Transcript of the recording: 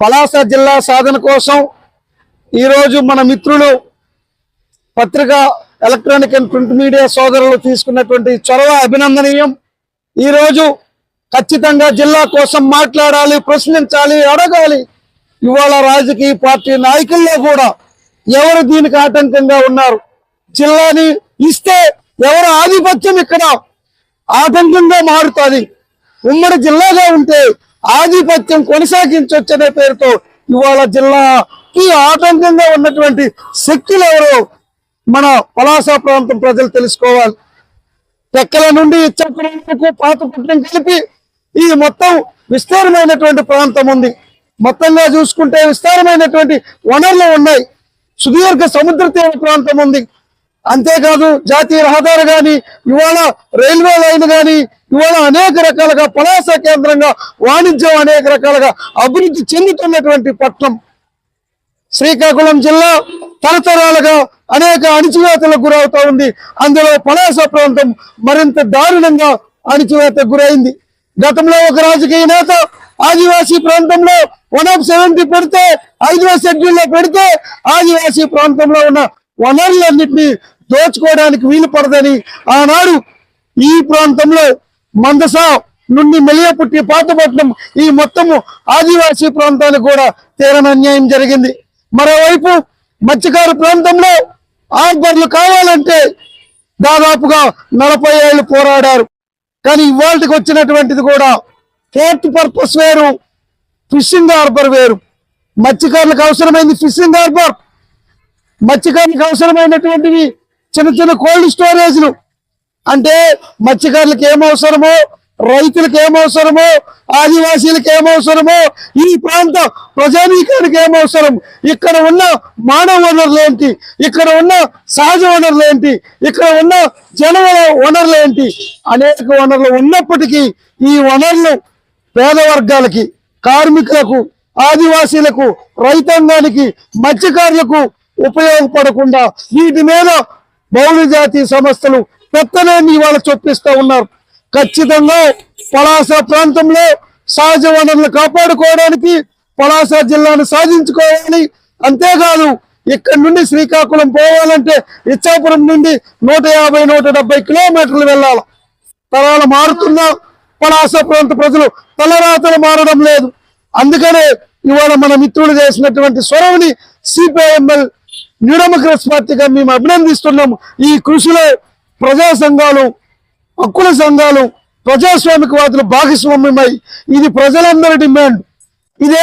పలాస జిల్లా సాధన కోసం ఈరోజు మన మిత్రులు పత్రిక ఎలక్ట్రానిక్ అండ్ ప్రింట్ మీడియా సోదరులు తీసుకున్నటువంటి చొరవ అభినందనీయం. ఈరోజు ఖచ్చితంగా జిల్లా కోసం మాట్లాడాలి ప్రశ్నించాలి అడగాలి. ఇవాళ రాజకీయ పార్టీ నాయకుల్లో కూడా ఎవరు దీనికి ఆటంకంగా ఉన్నారు? జిల్లాని ఇస్తే ఎవరు ఆధిపత్యం ఇక్కడ? ఆటంకంగా మారుతుంది. ఉమ్మడి జిల్లాగా ఉంటే ఆధిపత్యం కొనసాగించొచ్చనే పేరుతో ఇవాళ జిల్లాకి ఆటంకంగా ఉన్నటువంటి శక్తులు ఎవరో? మన పలాస ప్రాంతం ప్రజలు తెలుసుకోవాలి. టెక్కల నుండి ఇచ్చాపురం వరకు పాతపట్నం కలిపి ఈ మొత్తం విస్తారమైనటువంటి ప్రాంతం ఉంది. మొత్తంగా చూసుకుంటే విస్తారమైనటువంటి వనరులు ఉన్నాయి. సుదీర్ఘ సముద్ర తీర ప్రాంతం ఉంది. అంతేకాదు జాతీయ రహదారి గాని ఇవాళ రైల్వే లైన్ గాని ఇవాళ అనేక రకాలుగా పలాస కేంద్రంగా వాణిజ్యం అనేక రకాలుగా అభివృద్ధి చెందుతున్నటువంటి పట్టణం. శ్రీకాకుళం జిల్లా తరతరాలుగా అనేక అణిచివేతలకు గురవుతా ఉంది. అందులో పలాస ప్రాంతం మరింత దారుణంగా అణిచివేతకు గురైంది. గతంలో ఒక రాజకీయ నేత ఆదివాసీ ప్రాంతంలో వన్ ఆఫ్ సెవెంటీ పెడితే ఐదవ షెడ్యూల్లో పెడితే ఆదివాసీ ప్రాంతంలో ఉన్న వనరులన్నింటినీ దోచుకోవడానికి వీలు పడదని ఆనాడు ఈ ప్రాంతంలో మందస నుండి మెలియపుట్టి పాతపట్నం ఈ మొత్తము ఆదివాసీ ప్రాంతానికి కూడా తీరని అన్యాయం జరిగింది. మరోవైపు మత్స్యకారు ప్రాంతంలో ఆర్బర్లు కావాలంటే దాదాపుగా నలభై ఏళ్ళు పోరాడారు. కానీ ఇవాళకి వచ్చినటువంటిది కూడా పోర్ట్ పర్పస్ వేరు ఫిషింగ్ హార్బర్ వేరు. మత్స్యకారులకు అవసరమైంది ఫిషింగ్ హార్బర్. మత్స్యకారులకు అవసరమైనటువంటివి చిన్న చిన్న కోల్డ్ స్టోరేజ్లు. అంటే మత్స్యకారులకు ఏమవసరమో రైతులకు ఏమవసరమో ఆదివాసీలకు ఏమవసరమో ఈ ప్రాంత ప్రజానీకానికి ఏమవసరం ఇక్కడ ఉన్న మానవ వనరులు ఏంటి? ఇక్కడ ఉన్న సహజ వనరులు ఏంటి? ఇక్కడ ఉన్న జన వనరులు ఏంటి? అనేక వనరులు ఉన్నప్పటికీ ఈ వనరులు పేద వర్గాలకి కార్మికులకు ఆదివాసీలకు రైతాంగానికి మత్స్యకారులకు ఉపయోగపడకుండా వీటి మీద బౌద్ధ జాతీయ సంస్థలు పెత్తనాన్ని ఇవాళ చొప్పిస్తూ ఉన్నారు. ఖచ్చితంగా పలాస ప్రాంతంలో సహజ వనరులు కాపాడుకోవడానికి పలాస జిల్లాను సాధించుకోవాలి. అంతేకాదు ఇక్కడ నుండి శ్రీకాకుళం పోవాలంటే ఇచ్చాపురం నుండి నూట యాభై నూట డెబ్బై కిలోమీటర్లు వెళ్ళాలి. తరాలు మారుతున్న పలాస ప్రాంత ప్రజలు తలరాతలు మారడం లేదు. అందుకనే ఇవాళ మన మిత్రులు చేసినటువంటి స్వరవుని సిపిఐఎంఎల్ న్యూ డెమోక్రట్స్ పార్టీగా మేము అభినందిస్తున్నాము. ఈ కృషిలో ప్రజా సంఘాలు హక్కుల సంఘాలు ప్రజాస్వామికవాదులు భాగస్వామ్యమై ఇది ప్రజలందరి డిమాండ్. ఇదే